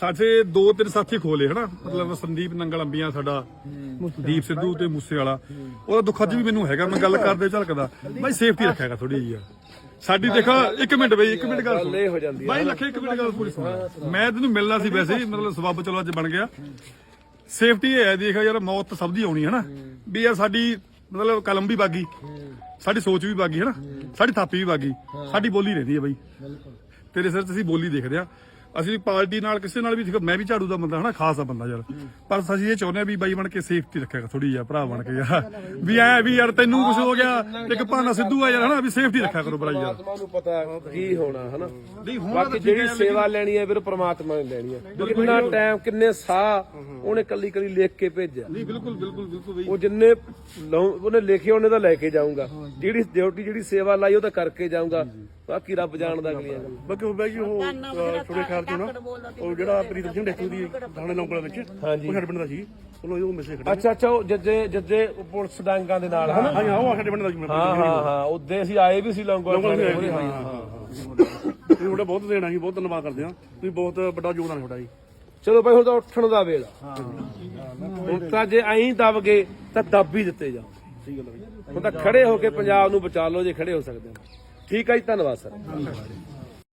ਸਾਡੇ ਦੋ ਤਿੰਨ ਸਾਥੀ ਖੋਲੇ ਹਨਾ? ਮਤਲਬ ਸੰਦੀਪ ਨੰਗਲ ਅੰਬੀਆਂ ਸਾਡਾ ਦੀਪ ਸਿੱਧੂ ਤੇ ਮੂਸੇ ਵਾਲਾ। ਉਹਦਾ ਦੁੱਖ ਅੱਜ ਵੀ ਮੈਨੂੰ ਹੈਗਾ ਮੈਂ ਗੱਲ ਕਰਦੇ ਝਲਕਦਾ। ਬਾਈ ਸੇਫਟੀ ਰੱਖਿਆਗਾ ਥੋੜੀ ਜਿਹੀ ਸਾਡੀ ਦੇਖੋ ਇੱਕ ਮਿੰਟ ਬਈ ਇੱਕ ਮਿੰਟ ਗੱਲ ਸੁਣ। ਹੋ ਜਾਂਦੀ ਬਾਈ ਲੱਖੇ ਇੱਕ ਮਿੰਟ ਗੱਲ ਪੂਰੀ ਸੁਣ। ਮੈਂ ਤੈਨੂੰ ਮਿਲਣਾ ਸੀ ਵੈਸੇ ਹੀ ਮਤਲਬ ਸਬੱਬ ਚਲੋ ਅੱਜ ਬਣ ਗਿਆ। ਸੇਫਟੀ ਹੈ ਦੇਖ ਯਾਰ ਮੌਤ ਤਾਂ ਸਭ ਦੀ ਆਉਣੀ ਹੈ ਨਾ ਵੀ ਯਾਰ ਸਾਡੀ ਮਤਲਬ ਕਲਮ ਵੀ ਬਾਗੀ। ਸਾਡੀ ਸੋਚ ਵੀ ਬਾਗੀ ਹੈ ਨਾ ਸਾਡੀ ਥਾਪੀ ਵੀ ਬਾਗੀ। ਸਾਡੀ ਬੋਲੀ ਰਹਿੰਦੀ ਹੈ ਬਾਈ। ਤੇਰੇ ਸਿਰ ਤੇ ਅਸੀਂ ਬੋਲੀ ਦੇਖਦੇ ਆ ਅਸੀਂ ਪਾਰਟੀ ਨਾਲ ਕਿਸੇ ਨਾਲ ਵੀ ਮੈਂ ਵੀ ਝਾੜੂ ਦਾ ਬੰਦਾ ਹਨਾ ਖਾਸ ਆ ਬੰਦਾ ਯਾਰ। ਪਰ ਅਸੀਂ ਇਹ ਚਾਹੁੰਦੇ ਆ ਵੀ ਬਾਈ ਬਣ ਕੇ ਸੇਫਟੀ ਰੱਖਿਆ ਥੋੜੀ ਜਿਹਾ ਭਰਾ ਬਣ ਕੇ ਯਾਰ। ਵੀ ਐ ਵੀ ਯਾਰ ਤੈਨੂੰ ਕੁਝ ਹੋ ਗਿਆ ਇੱਕ ਭਾਨਾ ਸਿੱਧੂ ਆ ਯਾਰ ਹਨਾ ਵੀ ਸੇਫਟੀ ਰੱਖਿਆ ਕਰੋ ਬੜਾ ਯਾਰ। ਪਰਮਾਤਮਾ ਨੂੰ ਪਤਾ ਕੀ ਹੋਣਾ ਹਨਾ। ਨਹੀਂ ਹੋਣਾ ਬਾਕੀ ਜਿਹੜੀ ਸੇਵਾ ਲੈਣੀ ਹੈ ਫਿਰ ਪ੍ਰਮਾਤਮਾ ਨੇ ਲੈਣੀ ਹੈ। ਕਿੰਨਾ ਟਾਈਮ ਕਿੰਨੇ ਸਾਹ ਉਹਨੇ ਕੱਲੀ ਕੱਲੀ ਲਿਖ ਕੇ ਭੇਜਿਆ। ਨਹੀਂ ਬਿਲਕੁਲ ਬਿਲਕੁਲ ਬਿਲਕੁਲ ਬਈ। ਉਹ ਜਿੰਨੇ ਲਾਉ- ਉਹਨੇ ਲਿਖੇ ਉਹਨੇ ਤਾਂ ਲੈ ਕੇ ਜਾਊਂਗਾ। ਜਿਹੜੀ ਡਿਊਟੀ ਜਿਹੜੀ ਸੇਵਾ ਲਾਈ ਉਹ ਤਾਂ ਕਰਕੇ ਜਾਊਂਗਾ। ਬਾਕੀ ਰੱਬ ਜਾਣਦਾ ਅਗਲੀਆਂ ਗੱਲਾਂ। ਬਾਕੀ ਉਹ ਬਾਈ ਜੀ ਉਹ ਅਹ, ਛੋਟੇ ਖਾਲ ਚੋਂ ਨਾ? ਉਹ ਜਿਹੜਾ ਪ੍ਰੀਤਮ ਸਿੰਘ ਡੈਥ ਦੀ ਥਾਣੇ ਲੌਂਗਲਾ ਵਿੱਚ। ਉਹ ਸਾਡੇ ਪਿੰਡ ਦਾ ਸੀ ਚਲੋ ਉਹ ਮਿਸੇ ਖੜਾ ਅੱਛਾ ਅੱਛਾ ਉਹ ਜੱਜੇ ਜੱਜੇ ਉਹ ਪੁਲਿਸ ਡਾਂਗਾਂ ਦੇ ਨਾਲ ਹਾਂ। ਹਾਂ ਉਹ ਸਾਡੇ ਪਿੰਡ ਦਾ ਸੀ ਹਾਂ ਹਾਂ ਹਾਂ ਉਹਦੇ ਅਸੀਂ ਆਏ ਵੀ ਸੀ ਲੌਂਗੋ ਲੌਂਗਲਾ ਹਾਂ ਹਾਂ ਹਾਂ। ਤੁਸੀਂ ਤੁਹਾਡਾ ਬਹੁਤ ਦੇਣਾ ਸੀ ਬਹੁਤ ਧੰਨਵਾਦ ਕਰਦੇ ਹਾਂ। ਤੁਸੀਂ ਬਹੁਤ ਵੱਡਾ ਯੋਗਦਾਨ ਤੁਹਾਡਾ ਜੀ। ਚਲੋ ਭਾਈ ਹੁਣ ਤਾਂ ਉੱਠਣ ਦਾ ਵੇਲਾ। ਹੁਣ ਤਾਂ ਜੇ ਐਂ ਦਬ ਗਏ ਤਾਂ ਦੱਬ ਹੀ ਦਿੱਤੇ ਜਾ ਸਹੀ ਗੱਲ ਹੈ ਹੁਣ ਤਾਂ ਖੜੇ ਹੋ ਕੇ ਪੰਜਾਬ ਨੂੰ ਬਚਾ ਲਓ ਜੇ ਖੜੇ ਹੋ ਸਕਦੇ ਹੋ। ਠੀਕ ਹੈ ਜੀ ਧੰਨਵਾਦ ਸਰ।